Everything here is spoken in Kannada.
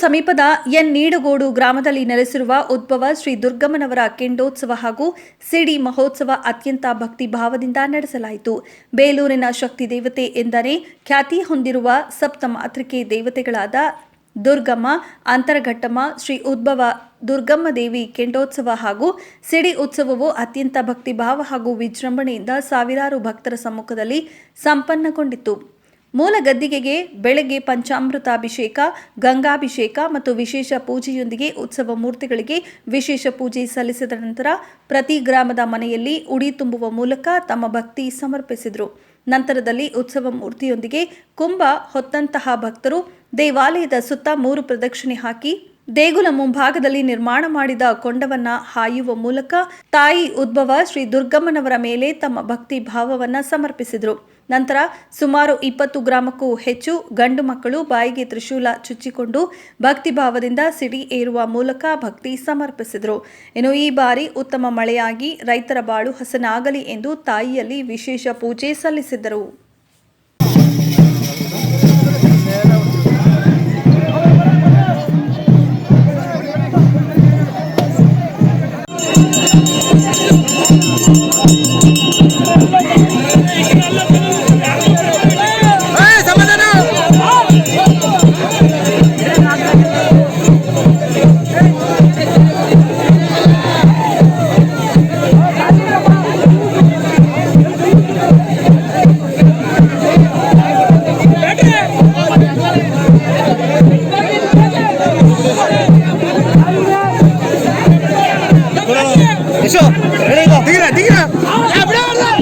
ಸಮೀಪದ ಎನ್ ನೀಡುಗೋಡು ಗ್ರಾಮದಲ್ಲಿ ನೆಲೆಸಿರುವ ಉದ್ಭವ ಶ್ರೀ ದುರ್ಗಮ್ಮನವರ ಕೆಂಡೋತ್ಸವ ಹಾಗೂ ಸಿಡಿ ಮಹೋತ್ಸವ ಅತ್ಯಂತ ಭಕ್ತಿ ಭಾವದಿಂದ ನಡೆಸಲಾಯಿತು. ಬೇಲೂರಿನ ಶಕ್ತಿ ದೇವತೆ ಎಂದರೆ ಖ್ಯಾತಿ ಹೊಂದಿರುವ ಸಪ್ತಮಾತೃಕೆ ದೇವತೆಗಳಾದ ದುರ್ಗಮ್ಮ, ಅಂತರಘಟ್ಟಮ್ಮ, ಶ್ರೀ ಉದ್ಭವ ದುರ್ಗಮ್ಮ ದೇವಿ ಕೆಂಡೋತ್ಸವ ಹಾಗೂ ಸಿಡಿ ಉತ್ಸವವು ಅತ್ಯಂತ ಭಕ್ತಿಭಾವ ಹಾಗೂ ವಿಜೃಂಭಣೆಯಿಂದ ಸಾವಿರಾರು ಭಕ್ತರ ಸಮ್ಮುಖದಲ್ಲಿ ಸಂಪನ್ನಗೊಂಡಿತು ಮೂಲ ಗದ್ದಿಗೆಗೆ ಬೆಳಗ್ಗೆ ಪಂಚಾಮೃತಾಭಿಷೇಕ, ಗಂಗಾಭಿಷೇಕ ಮತ್ತು ವಿಶೇಷ ಪೂಜೆಯೊಂದಿಗೆ ಉತ್ಸವ ಮೂರ್ತಿಗಳಿಗೆ ವಿಶೇಷ ಪೂಜೆ ಸಲ್ಲಿಸಿದ ನಂತರ ಪ್ರತಿ ಗ್ರಾಮದ ಮನೆಯಲ್ಲಿ ಉಡಿ ತುಂಬುವ ಮೂಲಕ ತಮ್ಮ ಭಕ್ತಿ ಸಮರ್ಪಿಸಿದರು. ನಂತರದಲ್ಲಿ ಉತ್ಸವ ಮೂರ್ತಿಯೊಂದಿಗೆ ಕುಂಭ ಹೊತ್ತಂತಹ ಭಕ್ತರು ದೇವಾಲಯದ ಸುತ್ತ ಮೂರು ಪ್ರದಕ್ಷಿಣೆ ಹಾಕಿ ದೇಗುಲ ಮುಂಭಾಗದಲ್ಲಿ ನಿರ್ಮಾಣ ಮಾಡಿದ ಕೊಂಡವನ್ನ ಹಾಯುವ ಮೂಲಕ ತಾಯಿ ಉದ್ಭವ ಶ್ರೀ ದುರ್ಗಮ್ಮನವರ ಮೇಲೆ ತಮ್ಮ ಭಕ್ತಿ ಭಾವವನ್ನ ಸಮರ್ಪಿಸಿದರು. ನಂತರ ಸುಮಾರು ಇಪ್ಪತ್ತು ಗ್ರಾಮಕ್ಕೂ ಹೆಚ್ಚು ಗಂಡು ಮಕ್ಕಳು ಬಾಯಿಗೆ ತ್ರಿಶೂಲ ಚುಚ್ಚಿಕೊಂಡು ಭಕ್ತಿ ಭಾವದಿಂದ ಸಿಡಿ ಏರುವ ಮೂಲಕ ಭಕ್ತಿ ಸಮರ್ಪಿಸಿದರು. ಇನ್ನು ಈ ಬಾರಿ ಉತ್ತಮ ಮಳೆಯಾಗಿ ರೈತರ ಬಾಳು ಹಸನಾಗಲಿ ಎಂದು ತಾಯಿಯಲ್ಲಿ ವಿಶೇಷ ಪೂಜೆ ಸಲ್ಲಿಸಿದರು ¡Cabrón!